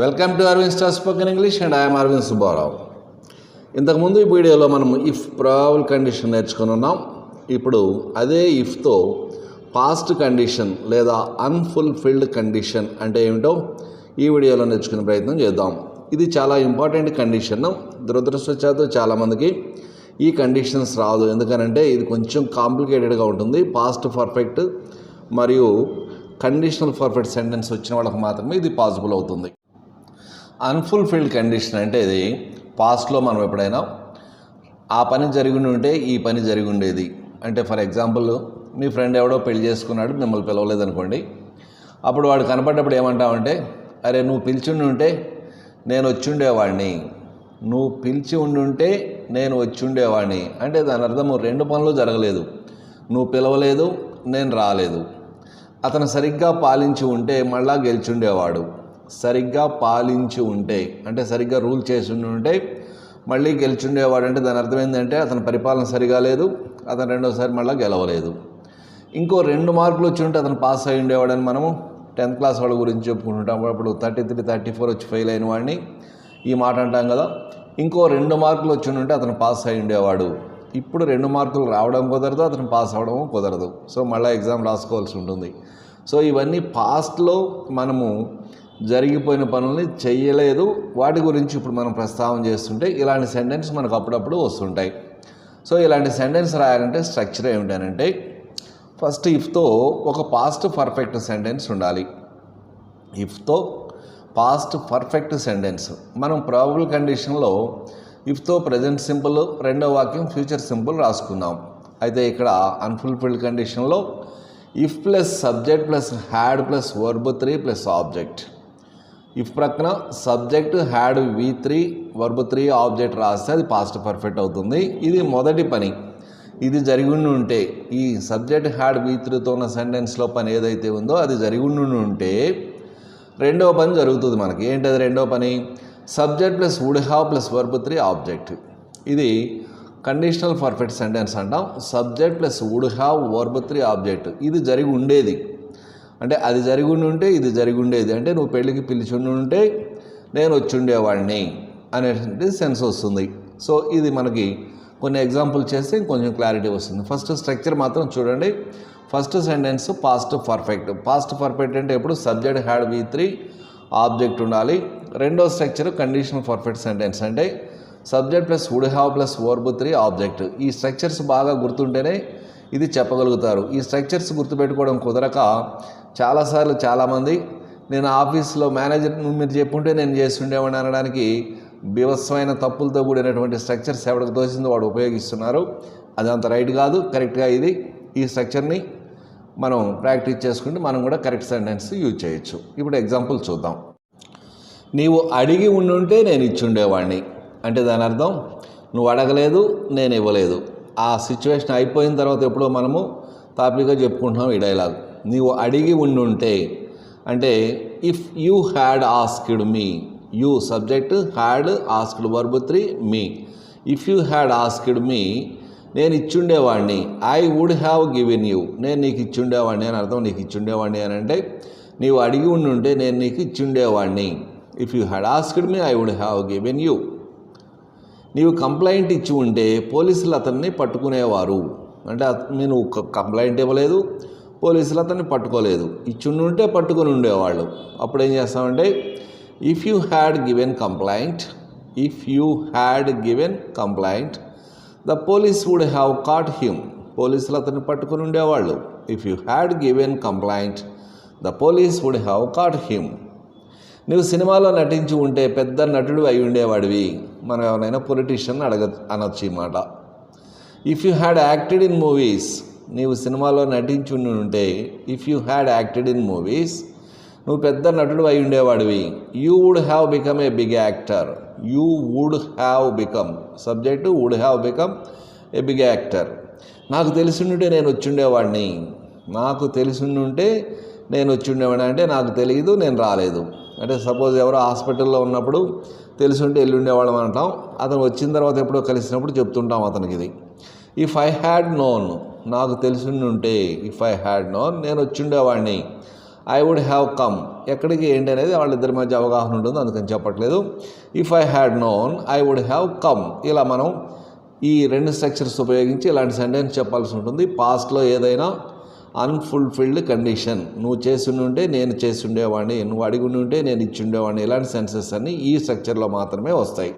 Welcome to Aravind star spoken English and I'm Aravind Subbarao ఇంతకుముందు ఈ వీడియోలో మనం ఇఫ్ ప్రాబుల్ కండిషన్ నేర్చుకుని ఉన్నాం. ఇప్పుడు అదే ఇఫ్తో పాస్ట్ కండిషన్ లేదా అన్ఫుల్ఫిల్డ్ కండిషన్ అంటే ఏమిటో ఈ వీడియోలో నేర్చుకునే ప్రయత్నం చేద్దాం. ఇది చాలా ఇంపార్టెంట్ కండిషన్ దురదృష్టవశాత్తు చాలామందికి ఈ కండిషన్స్ రాదు. ఎందుకనంటే ఇది కొంచెం కాంప్లికేటెడ్గా ఉంటుంది. పాస్ట్ పర్ఫెక్ట్ మరియు కండిషనల్ పర్ఫెక్ట్ సెంటెన్స్ వచ్చిన వాళ్ళకి మాత్రమే ఇది పాసిబుల్ అవుతుంది. అన్ఫుల్ఫిల్డ్ కండిషన్ అంటే ఇది పాస్ట్లో మనం ఎప్పుడైనా ఆ పని జరిగి ఉంటే ఈ పని జరిగి ఉండేది అంటే ఫర్ ఎగ్జాంపుల్ మీ ఫ్రెండ్ ఎవడో పెళ్ళి చేసుకున్నాడు మిమ్మల్ని పిలవలేదు అనుకోండి. అప్పుడు వాడు కనపడ్డప్పుడు ఏమంటావంటే అరే నువ్వు పిలిచిండి ఉంటే నేను వచ్చి ఉండేవాడిని నువ్వు పిలిచి ఉండుంటే నేను వచ్చి ఉండేవాడిని అంటే దాని అర్థం రెండు పనులు జరగలేదు. నువ్వు పిలవలేదు నేను రాలేదు. అతను సరిగ్గా పాలించి ఉంటే మళ్ళా గెలిచుండేవాడు. సరిగ్గా పాలించి ఉంటే అంటే సరిగ్గా రూల్ చేసి ఉంటే మళ్ళీ గెలిచుండేవాడంటే దాని అర్థం ఏంటంటే అతని పరిపాలన సరిగా లేదు అతను రెండోసారి మళ్ళీ గెలవలేదు. ఇంకో రెండు మార్కులు వచ్చి ఉంటే అతను పాస్ అయి ఉండేవాడని మనము టెన్త్ క్లాస్ వాళ్ళ గురించి చెప్పుకుంటుంటాం. అప్పుడు థర్టీ త్రీ థర్టీ ఫోర్ వచ్చి ఫెయిల్ అయిన వాడిని ఈ మాట అంటాం కదా. ఇంకో రెండు మార్కులు వచ్చి ఉంటే అతను పాస్ అయి ఉండేవాడు. ఇప్పుడు రెండు మార్కులు రావడం కుదరదు అతను పాస్ అవ్వడం కుదరదు. సో మళ్ళీ ఎగ్జామ్ రాసుకోవాల్సి ఉంటుంది. సో ఇవన్నీ పాస్ట్లో మనము జరిగిపోయిన పనుల్ని చేయలేదు వాటి గురించి ఇప్పుడు మనం ప్రస్తావన చేస్తుంటే ఇలాంటి సెంటెన్స్ మనకు అప్పుడప్పుడు వస్తుంటాయి. సో ఇలాంటి సెంటెన్స్ రాయాలంటే స్ట్రక్చర్ ఏమిటనంటే ఫస్ట్ ఇఫ్తో ఒక పాస్ట్ పర్ఫెక్ట్ సెంటెన్స్ ఉండాలి. ఇఫ్తో పాస్ట్ పర్ఫెక్ట్ సెంటెన్స్. మనం ప్రాబుల్ కండిషన్లో ఇఫ్తో ప్రజెంట్ సింపుల్ రెండో వాక్యం ఫ్యూచర్ సింపుల్ రాసుకుందాం. అయితే ఇక్కడ అన్ఫుల్ఫిల్డ్ కండిషన్లో if plus subject plus had plus verb three plus object if ప్రక్కన subject had V three verb three object రాస్తే అది పాస్ట్ పర్ఫెక్ట్ అవుతుంది. ఇది మొదటి పని. ఇది జరిగి ఉంటే ఈ సబ్జెక్ట్ హ్యాడ్ వి త్రీతో ఉన్న సెంటెన్స్లో పని ఏదైతే ఉందో అది జరిగి ఉంటే రెండవ పని జరుగుతుంది మనకి. ఏంటది రెండవ పని? Subject plus would have plus verb three object ఇది కండిషనల్ పర్ఫెక్ట్ సెంటెన్స్ అంటాం. Subject plus would have verb three object ఇది జరిగి ఉండేది. అంటే అది జరిగి ఉంటే ఇది జరిగి ఉండేది. అంటే నువ్వు పెళ్ళికి పిలిచి ఉంటే నేను వచ్చి ఉండేవాడిని అనేటువంటి సెన్స్ వస్తుంది. సో ఇది మనకి కొన్ని ఎగ్జాంపుల్ చేస్తే కొంచెం క్లారిటీ వస్తుంది. ఫస్ట్ స్ట్రక్చర్ మాత్రం చూడండి. First sentence past perfect past perfect అంటే ఎప్పుడు? Subject had V three object ఉండాలి. రెండో స్ట్రక్చర్ కండిషనల్ పర్ఫెక్ట్ సెంటెన్స్ అంటే subject plus would have plus verb three object. ఈ స్ట్రక్చర్స్ బాగా గుర్తుంటేనే ఇది చెప్పగలుగుతారు. ఈ స్ట్రక్చర్స్ గుర్తుపెట్టుకోవడం కుదరక చాలాసార్లు చాలామంది నేను ఆఫీస్లో మేనేజర్ మీరు చెప్పుంటే నేను చేస్తుండేవాడిని అనడానికి బీభత్సమైన తప్పులతో కూడినటువంటి స్ట్రక్చర్స్ ఎవరికి తోచిందో వాడు ఉపయోగిస్తున్నారు. అది అంత రైట్ కాదు కరెక్ట్గా ఇది. ఈ స్ట్రక్చర్ని మనం ప్రాక్టీస్ చేసుకుంటే మనం కూడా కరెక్ట్ సెంటెన్స్ యూజ్ చేయొచ్చు. ఇప్పుడు ఎగ్జాంపుల్ చూద్దాం. నీవు అడిగి ఉండుంటే నేను ఇచ్చుండేవాడిని అంటే దాని అర్థం నువ్వు అడగలేదు నేను ఇవ్వలేదు. ఆ సిచ్యువేషన్ అయిపోయిన తర్వాత ఎప్పుడో మనము తాపిగా చెప్పుకుంటున్నాం ఈ డైలాగ్. నీవు అడిగి ఉండుంటే అంటే if you had asked me you subject had asked verb three me if you had asked me నేను ఇచ్చుండేవాడిని I would have given you నేను నీకు ఇచ్చుండేవాడిని అని అర్థం నీకు ఇచ్చుండేవాడిని అని అంటే నీవు అడిగి ఉండుంటే నేను నీకు ఇచ్చుండేవాడిని if you had asked me I would have given you నీవు కంప్లైంట్ ఇచ్చి ఉంటే పోలీసులు అతన్ని పట్టుకునేవారు. అంటే నేను కంప్లైంట్ ఇవ్వలేదు పోలీసులు అతన్ని పట్టుకోలేదు. ఇచ్చిండుంటే పట్టుకొని ఉండేవాళ్ళు. అప్పుడు ఏం చేస్తామంటే if you had given complaint if you had given complaint the police would have caught him పోలీసులు అతన్ని పట్టుకుని ఉండేవాళ్ళు. If you had given complaint the police would have caught him నువ్వు సినిమాలో నటించి ఉంటే పెద్ద నటుడు అయి ఉండేవాడివి. మనం ఎవరైనా పొలిటీషియన్ అడగ అనొచ్చు ఈ మాట. If you had acted in movies నీవు సినిమాలో నటించి ఉండి ఉంటే if you had acted in movies నువ్వు పెద్ద నటుడు అయి ఉండేవాడివి. You would have become a big actor you would have become subject would have become a big actor నాకు తెలిసిండుంటే నేను వచ్చిండేవాడిని నాకు తెలిసిండుంటే నేను వచ్చిండేవాడిని అంటే నాకు తెలియదు నేను రాలేదు. అంటే సపోజ్ ఎవరో హాస్పిటల్లో ఉన్నప్పుడు తెలిసి ఉంటే వెళ్ళి అంటాం. అతను వచ్చిన తర్వాత ఎప్పుడో కలిసినప్పుడు చెప్తుంటాం అతనికి ఇది. ఇఫ్ ఐ హ్యాడ్ నోన్ నాకు తెలిసి ఉంటే ఇఫ్ ఐ హ్యాడ్ నోన్ నేను వచ్చిండేవాడిని ఐ వుడ్ హ్యావ్ కమ్ ఎక్కడికి ఏంటి అనేది వాళ్ళిద్దరి మధ్య అవగాహన ఉంటుంది అందుకని చెప్పట్లేదు. If I had known I would have come ఇలా మనం ఈ రెండు స్ట్రక్చర్స్ ఉపయోగించి ఇలాంటి సెంటెన్స్ చెప్పాల్సి ఉంటుంది. పాస్ట్లో ఏదైనా అన్ఫుల్ఫిల్డ్ కండిషన్ నువ్వు చేసిండుంటే నేను చేసి ఉండేవాడిని నువ్వు అడిగి ఉంటే నేను ఇచ్చి ఉండేవాడిని. ఇలాంటి సెన్సెస్ అన్నీ ఈ స్ట్రక్చర్లో మాత్రమే వస్తాయి.